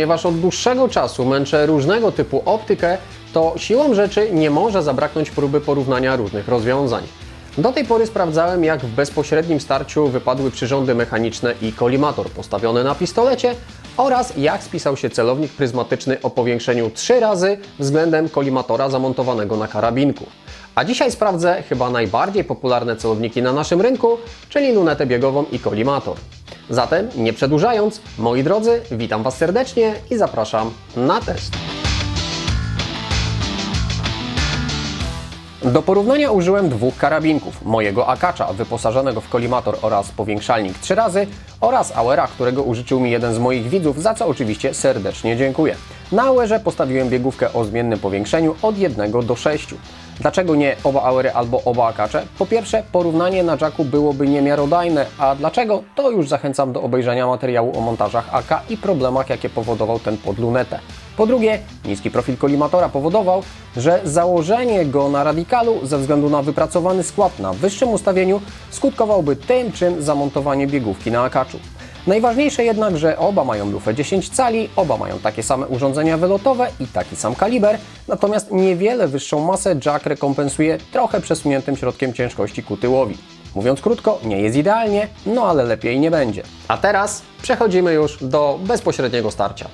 ponieważ od dłuższego czasu męczę różnego typu optykę, to siłą rzeczy nie może zabraknąć próby porównania różnych rozwiązań. Do tej pory sprawdzałem, jak w bezpośrednim starciu wypadły przyrządy mechaniczne i kolimator postawiony na pistolecie oraz jak spisał się celownik pryzmatyczny o powiększeniu 3 razy względem kolimatora zamontowanego na karabinku. A dzisiaj sprawdzę chyba najbardziej popularne celowniki na naszym rynku, czyli lunetę biegową i kolimator. Zatem, nie przedłużając, moi drodzy, witam Was serdecznie i zapraszam na test. Do porównania użyłem dwóch karabinków. Mojego Akacza wyposażonego w kolimator oraz powiększalnik 3 razy oraz Auera, którego użyczył mi jeden z moich widzów, za co oczywiście serdecznie dziękuję. Na Auerze postawiłem biegówkę o zmiennym powiększeniu od 1 do 6. Dlaczego nie oba Auery albo oba Akacze? Po pierwsze, porównanie na jacku byłoby niemiarodajne, a dlaczego? To już zachęcam do obejrzenia materiału o montażach AK i problemach, jakie powodował ten pod lunetę. Po drugie, niski profil kolimatora powodował, że założenie go na radikalu ze względu na wypracowany skład na wyższym ustawieniu skutkowałoby tym, czym zamontowanie biegówki na akaczu. Najważniejsze jednak, że oba mają lufę 10 cali, oba mają takie same urządzenia wylotowe i taki sam kaliber, natomiast niewiele wyższą masę jack rekompensuje trochę przesuniętym środkiem ciężkości ku tyłowi. Mówiąc krótko, nie jest idealnie, no ale lepiej nie będzie. A teraz przechodzimy już do bezpośredniego starcia.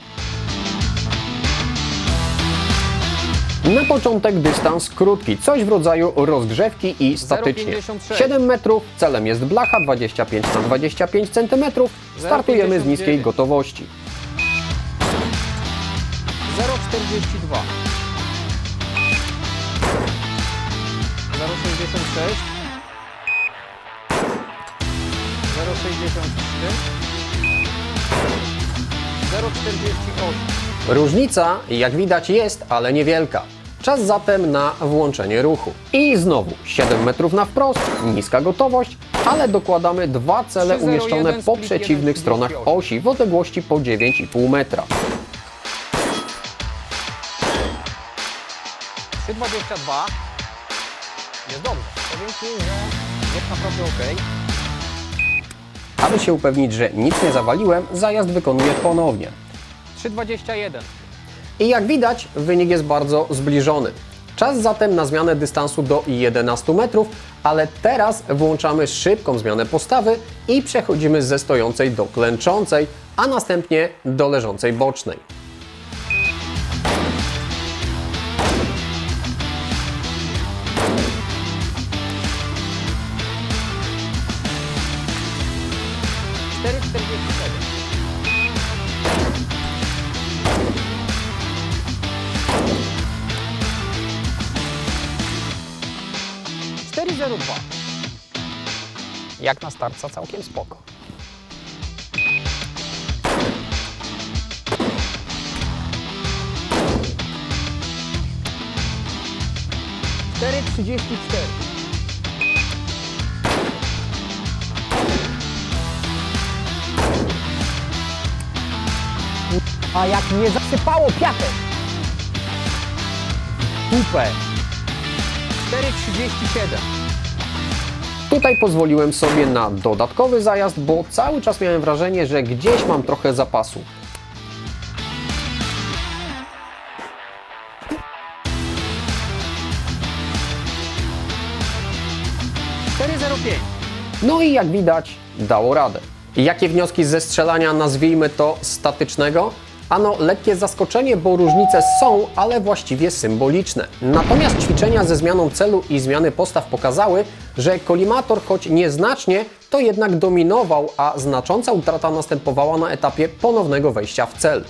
Na początek dystans krótki, coś w rodzaju rozgrzewki i statycznie. 0,56. 7 metrów, celem jest blacha 25 na 25 cm. Startujemy z niskiej 0,59. gotowości. 0,42 0,66 0,63 0,48 Różnica, jak widać, jest, ale niewielka. Czas zatem na włączenie ruchu. I znowu 7 metrów na wprost, niska gotowość, ale dokładamy dwa cele 301 umieszczone po przeciwnych 1,38. stronach osi w odległości po 9,5 metra. 3,22 jest dobrze. Powiem Ci, że jest naprawdę ok. Aby się upewnić, że nic nie zawaliłem, zajazd wykonuję ponownie. 3,21 I jak widać, wynik jest bardzo zbliżony. Czas zatem na zmianę dystansu do 11 metrów, ale teraz włączamy szybką zmianę postawy i przechodzimy ze stojącej do klęczącej, a następnie do leżącej bocznej. Cztery siedem. Cztery dwa. Jak na starca całkiem spoko. Cztery trzydzieści cztery. A jak nie zasypało piatek. Dupę. 4,37. Tutaj pozwoliłem sobie na dodatkowy zajazd, bo cały czas miałem wrażenie, że gdzieś mam trochę zapasu. No i jak widać, dało radę. Jakie wnioski ze strzelania, nazwijmy to statycznego? Ano, lekkie zaskoczenie, bo różnice są, ale właściwie symboliczne. Natomiast ćwiczenia ze zmianą celu i zmiany postaw pokazały, że kolimator, choć nieznacznie, to jednak dominował, a znacząca utrata następowała na etapie ponownego wejścia w cel.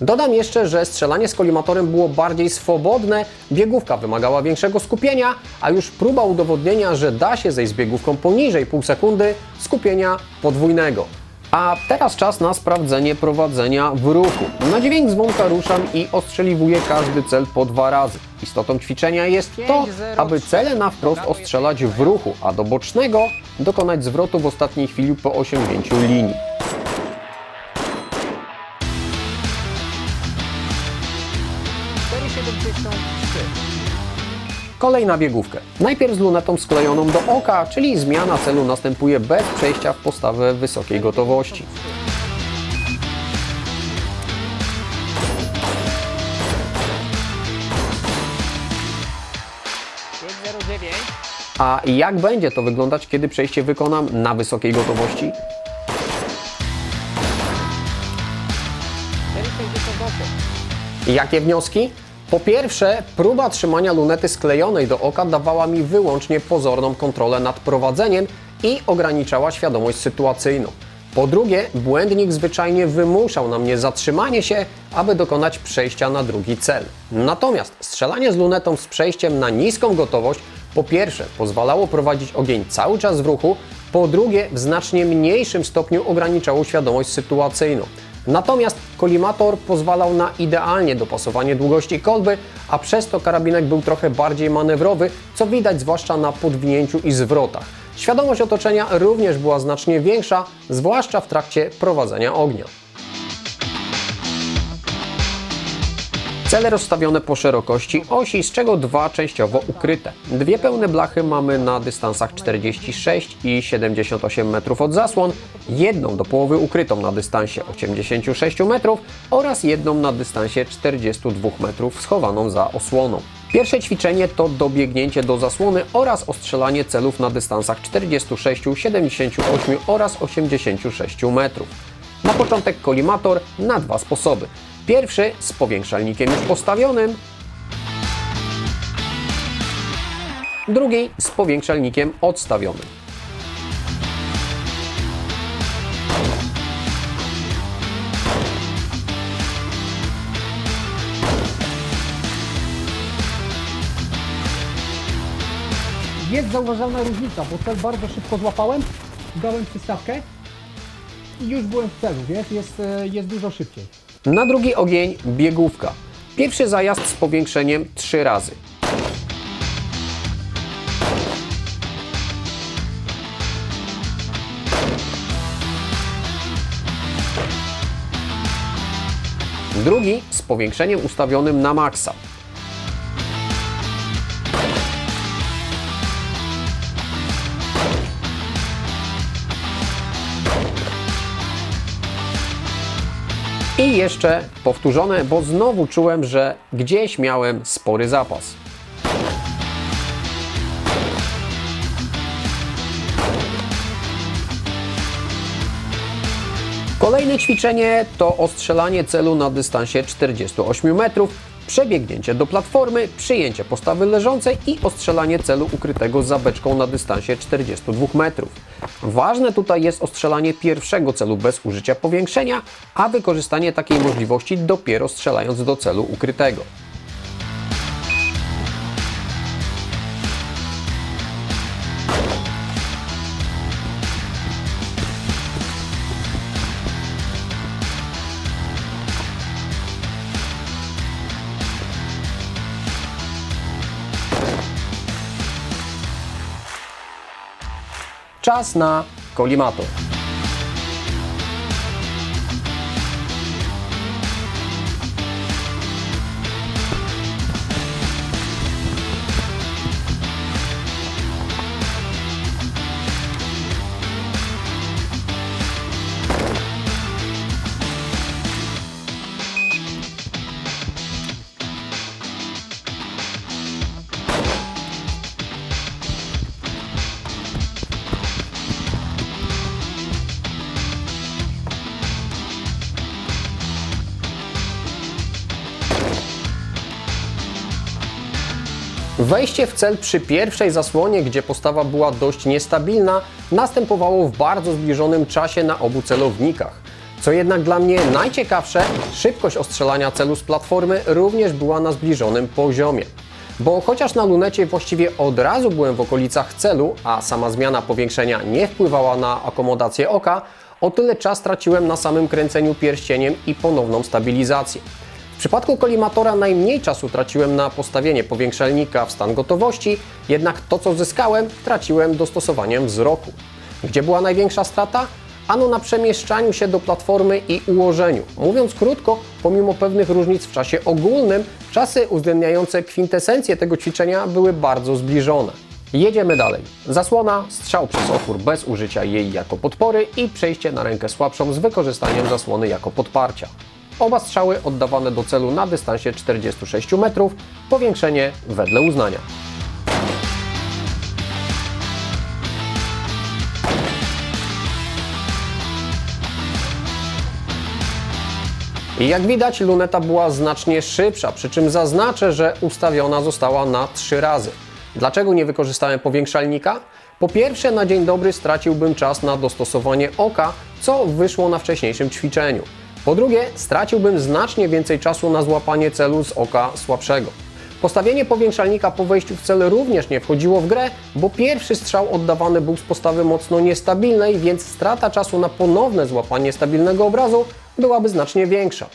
Dodam jeszcze, że strzelanie z kolimatorem było bardziej swobodne, biegówka wymagała większego skupienia, a już próba udowodnienia, że da się zejść z biegówką poniżej pół sekundy, skupienia podwójnego. A teraz czas na sprawdzenie prowadzenia w ruchu. Na dźwięk dzwonka ruszam i ostrzeliwuję każdy cel po dwa razy. Istotą ćwiczenia jest to, aby cele na wprost ostrzelać w ruchu, a do bocznego dokonać zwrotu w ostatniej chwili po osiągnięciu linii. kolej na biegówkę. Najpierw z lunetą sklejoną do oka, czyli zmiana celu następuje bez przejścia w postawę wysokiej gotowości. A jak będzie to wyglądać, kiedy przejście wykonam na wysokiej gotowości? Jakie wnioski? Po pierwsze, próba trzymania lunety sklejonej do oka dawała mi wyłącznie pozorną kontrolę nad prowadzeniem i ograniczała świadomość sytuacyjną. Po drugie, błędnik zwyczajnie wymuszał na mnie zatrzymanie się, aby dokonać przejścia na drugi cel. Natomiast strzelanie z lunetą z przejściem na niską gotowość po pierwsze pozwalało prowadzić ogień cały czas w ruchu, po drugie w znacznie mniejszym stopniu ograniczało świadomość sytuacyjną. Natomiast kolimator pozwalał na idealnie dopasowanie długości kolby, a przez to karabinek był trochę bardziej manewrowy, co widać zwłaszcza na podwinięciu i zwrotach. Świadomość otoczenia również była znacznie większa, zwłaszcza w trakcie prowadzenia ognia. Cele rozstawione po szerokości osi, z czego dwa częściowo ukryte. Dwie pełne blachy mamy na dystansach 46 i 78 metrów od zasłon, jedną do połowy ukrytą na dystansie 86 metrów oraz jedną na dystansie 42 metrów schowaną za osłoną. Pierwsze ćwiczenie to dobiegnięcie do zasłony oraz ostrzelanie celów na dystansach 46, 78 oraz 86 metrów. Na początek kolimator na dwa sposoby. Pierwszy z powiększalnikiem już postawionym, drugi z powiększalnikiem odstawionym. Jest zauważalna różnica, bo cel bardzo szybko złapałem, dałem przystawkę i już byłem w celu, wiesz, jest, e, jest dużo szybciej. Na drugi ogień biegówka. Pierwszy zajazd z powiększeniem trzy razy. Drugi z powiększeniem ustawionym na maksa. I jeszcze powtórzone, bo znowu czułem, że gdzieś miałem spory zapas. Kolejne ćwiczenie to ostrzelanie celu na dystansie 48 metrów, przebiegnięcie do platformy, przyjęcie postawy leżącej i ostrzelanie celu ukrytego za beczką na dystansie 42 metrów. Ważne tutaj jest ostrzelanie pierwszego celu bez użycia powiększenia, a wykorzystanie takiej możliwości dopiero strzelając do celu ukrytego. Czas na kolimator. Wejście w cel przy pierwszej zasłonie, gdzie postawa była dość niestabilna, następowało w bardzo zbliżonym czasie na obu celownikach. Co jednak dla mnie najciekawsze, szybkość ostrzelania celu z platformy również była na zbliżonym poziomie. Bo chociaż na lunecie właściwie od razu byłem w okolicach celu, a sama zmiana powiększenia nie wpływała na akomodację oka, o tyle czas traciłem na samym kręceniu pierścieniem i ponowną stabilizację. Przypadku kolimatora najmniej czasu traciłem na postawienie powiększalnika w stan gotowości, jednak to co zyskałem traciłem dostosowaniem wzroku. Gdzie była największa strata? Ano na przemieszczaniu się do platformy i ułożeniu. Mówiąc krótko, pomimo pewnych różnic w czasie ogólnym, czasy uwzględniające kwintesencję tego ćwiczenia były bardzo zbliżone. Jedziemy dalej. Zasłona, strzał przez otwór bez użycia jej jako podpory i przejście na rękę słabszą z wykorzystaniem zasłony jako podparcia. Oba strzały oddawane do celu na dystansie 46 metrów, powiększenie wedle uznania. Jak widać, luneta była znacznie szybsza, przy czym zaznaczę, że ustawiona została na 3 razy. Dlaczego nie wykorzystałem powiększalnika? Po pierwsze, na dzień dobry straciłbym czas na dostosowanie oka, co wyszło na wcześniejszym ćwiczeniu. Po drugie, straciłbym znacznie więcej czasu na złapanie celu z oka słabszego. Postawienie powiększalnika po wejściu w cel również nie wchodziło w grę, bo pierwszy strzał oddawany był z postawy mocno niestabilnej, więc strata czasu na ponowne złapanie stabilnego obrazu byłaby znacznie większa.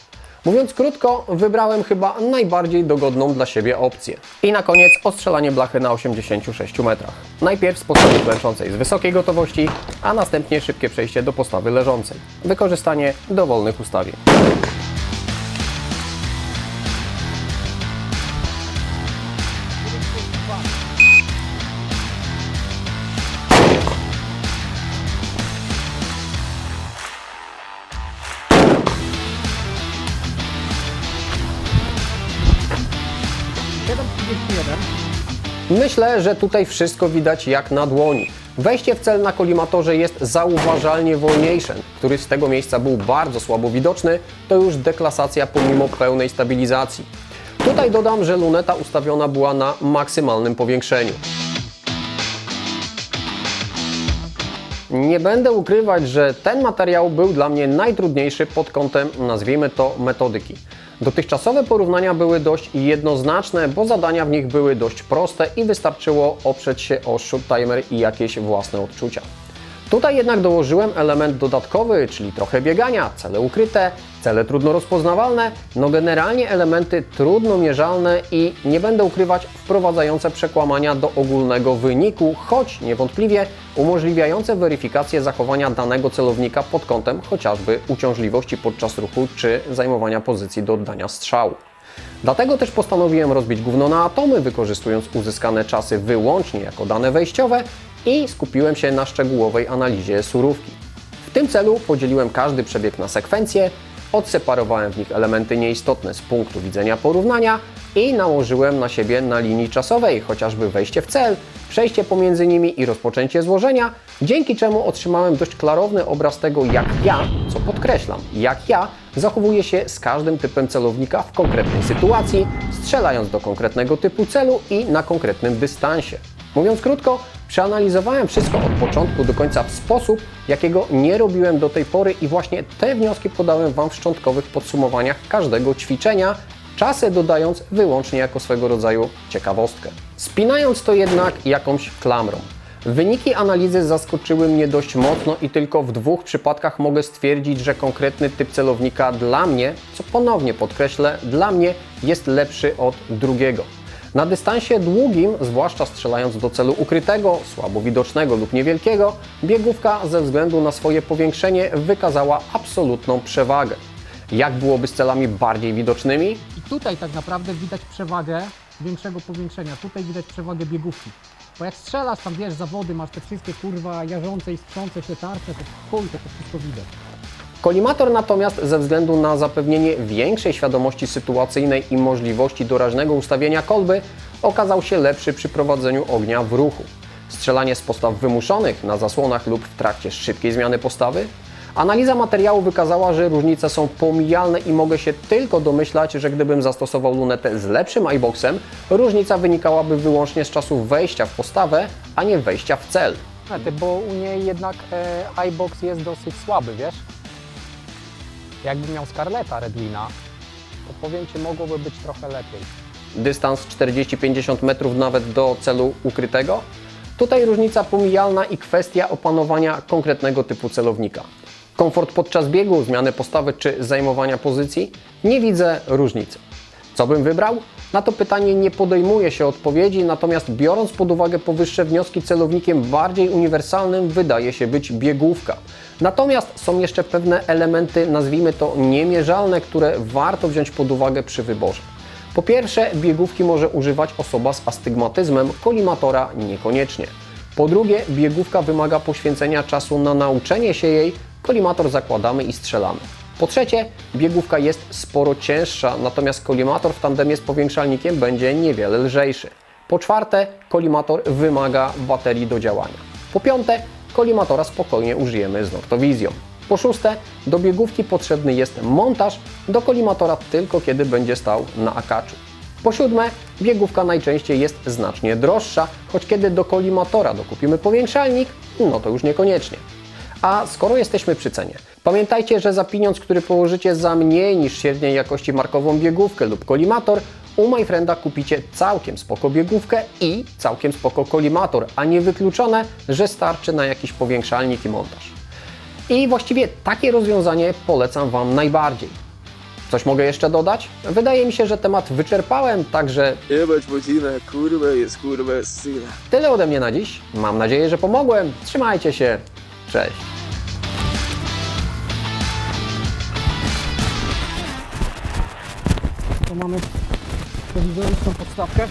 Mówiąc krótko, wybrałem chyba najbardziej dogodną dla siebie opcję. I na koniec ostrzelanie blachy na 86 metrach. Najpierw z postawy klęczącej z wysokiej gotowości, a następnie szybkie przejście do postawy leżącej. Wykorzystanie dowolnych ustawień. Myślę, że tutaj wszystko widać jak na dłoni. Wejście w cel na kolimatorze jest zauważalnie wolniejsze, który z tego miejsca był bardzo słabo widoczny, to już deklasacja pomimo pełnej stabilizacji. Tutaj dodam, że luneta ustawiona była na maksymalnym powiększeniu. Nie będę ukrywać, że ten materiał był dla mnie najtrudniejszy pod kątem, nazwijmy to, metodyki. Dotychczasowe porównania były dość jednoznaczne, bo zadania w nich były dość proste i wystarczyło oprzeć się o shoot timer i jakieś własne odczucia. Tutaj jednak dołożyłem element dodatkowy, czyli trochę biegania, cele ukryte, cele trudno rozpoznawalne, no generalnie elementy trudno mierzalne i nie będę ukrywać wprowadzające przekłamania do ogólnego wyniku, choć niewątpliwie umożliwiające weryfikację zachowania danego celownika pod kątem chociażby uciążliwości podczas ruchu czy zajmowania pozycji do oddania strzału. Dlatego też postanowiłem rozbić gówno na atomy, wykorzystując uzyskane czasy wyłącznie jako dane wejściowe i skupiłem się na szczegółowej analizie surówki. W tym celu podzieliłem każdy przebieg na sekwencje, odseparowałem w nich elementy nieistotne z punktu widzenia porównania i nałożyłem na siebie na linii czasowej chociażby wejście w cel, przejście pomiędzy nimi i rozpoczęcie złożenia, dzięki czemu otrzymałem dość klarowny obraz tego, jak ja, co podkreślam, jak ja zachowuję się z każdym typem celownika w konkretnej sytuacji, strzelając do konkretnego typu celu i na konkretnym dystansie. Mówiąc krótko, przeanalizowałem wszystko od początku do końca w sposób, jakiego nie robiłem do tej pory i właśnie te wnioski podałem Wam w szczątkowych podsumowaniach każdego ćwiczenia, czasy dodając wyłącznie jako swego rodzaju ciekawostkę. Spinając to jednak jakąś klamrą. Wyniki analizy zaskoczyły mnie dość mocno i tylko w dwóch przypadkach mogę stwierdzić, że konkretny typ celownika dla mnie, co ponownie podkreślę, dla mnie jest lepszy od drugiego. Na dystansie długim, zwłaszcza strzelając do celu ukrytego, słabo widocznego lub niewielkiego, biegówka ze względu na swoje powiększenie wykazała absolutną przewagę. Jak byłoby z celami bardziej widocznymi? I tutaj tak naprawdę widać przewagę większego powiększenia. Tutaj widać przewagę biegówki. Bo jak strzelasz tam, wiesz, zawody, masz te wszystkie kurwa jarzące i sprzące się tarcze, to chuj, to wszystko widać. Kolimator natomiast ze względu na zapewnienie większej świadomości sytuacyjnej i możliwości doraźnego ustawienia kolby okazał się lepszy przy prowadzeniu ognia w ruchu. Strzelanie z postaw wymuszonych na zasłonach lub w trakcie szybkiej zmiany postawy? Analiza materiału wykazała, że różnice są pomijalne i mogę się tylko domyślać, że gdybym zastosował lunetę z lepszym iBoxem, różnica wynikałaby wyłącznie z czasu wejścia w postawę, a nie wejścia w cel. Bo u niej jednak e, iBox jest dosyć słaby, wiesz? Jakby miał Scarletta Redwina, to powiem Ci, mogłoby być trochę lepiej. dystans 40-50 metrów nawet do celu ukrytego. Tutaj różnica pomijalna i kwestia opanowania konkretnego typu celownika. Komfort podczas biegu, zmiany postawy czy zajmowania pozycji? Nie widzę różnicy. Co bym wybrał? Na to pytanie nie podejmuje się odpowiedzi, natomiast biorąc pod uwagę powyższe wnioski, celownikiem bardziej uniwersalnym wydaje się być biegówka. Natomiast są jeszcze pewne elementy, nazwijmy to niemierzalne, które warto wziąć pod uwagę przy wyborze. Po pierwsze, biegówki może używać osoba z astygmatyzmem, kolimatora niekoniecznie. Po drugie, biegówka wymaga poświęcenia czasu na nauczenie się jej, kolimator zakładamy i strzelamy. Po trzecie, biegówka jest sporo cięższa, natomiast kolimator w tandemie z powiększalnikiem będzie niewiele lżejszy. Po czwarte, kolimator wymaga baterii do działania. Po piąte, kolimatora spokojnie użyjemy z Noctowizją. Po szóste, do biegówki potrzebny jest montaż do kolimatora tylko kiedy będzie stał na akaczu. Po siódme, biegówka najczęściej jest znacznie droższa, choć kiedy do kolimatora dokupimy powiększalnik, no to już niekoniecznie. A skoro jesteśmy przy cenie, pamiętajcie, że za pieniądz, który położycie za mniej niż średniej jakości markową biegówkę lub kolimator, u MyFrienda kupicie całkiem spoko biegówkę i całkiem spoko kolimator, a nie wykluczone, że starczy na jakiś powiększalnik i montaż. I właściwie takie rozwiązanie polecam Wam najbardziej. Coś mogę jeszcze dodać? Wydaje mi się, że temat wyczerpałem, także Jebać Putina, kurwa jest kurwa syna. tyle ode mnie na dziś. Mam nadzieję, że pomogłem. Trzymajcie się. Cześć. Mamy prowizoryczną podstawkę.